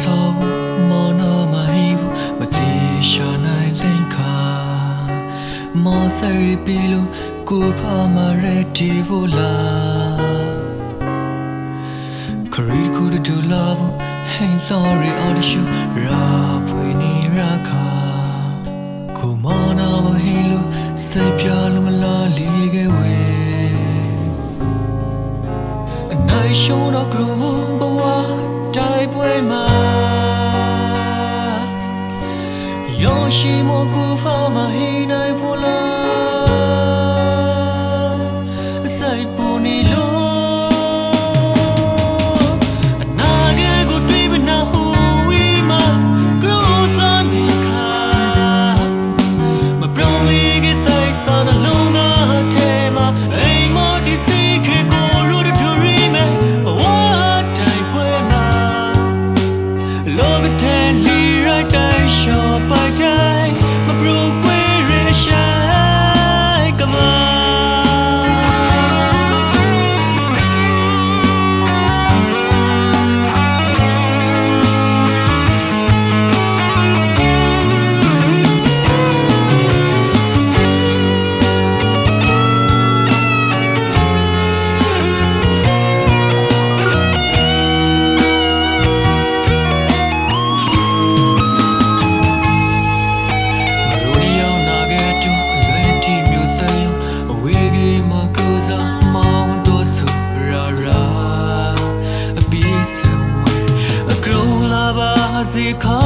ဆိုမောနမဟိဘမတိရှာနိုင်လင်ခါမောဆရီပီလူကိုဖာမရတီဘလာခရီကူတူလာဘဟိန်ဆော်ရီအော်ဒရှူရာပွေနီရာခါကိုမောနမဟိလူစေပြလူမလာလီကေဝဲအနိုင်ရှုံးတော့ groove ဘဝ တိုက်ပွဲမှာယောရှိမကိုဖာမဟိနိုင်ဖို့လားစိုက်ပူနေလို့ လောကတဲ့လီရိုက်တိုင်းရှော့ပိုက်တိုင်းမပရိုကွေ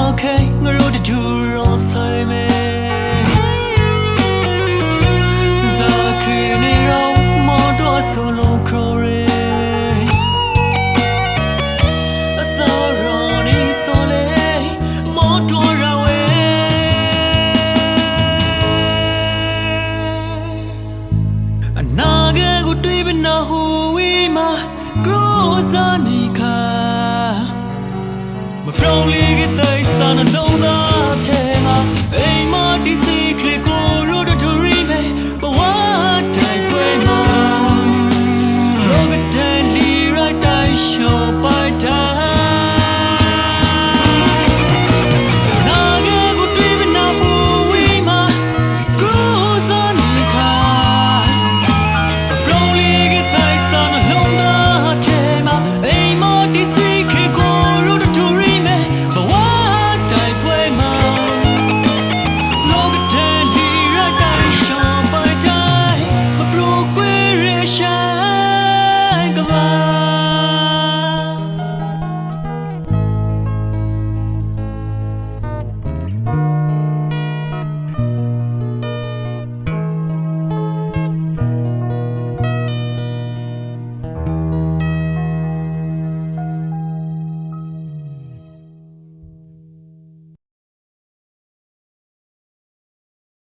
စီခါခဲငရိုတဂျူရောဆိုင်မဲဇာခရီနီရောမော်တော့ဆိုလိုခရိုရဲအသောရောနီဆိုလေမောတော်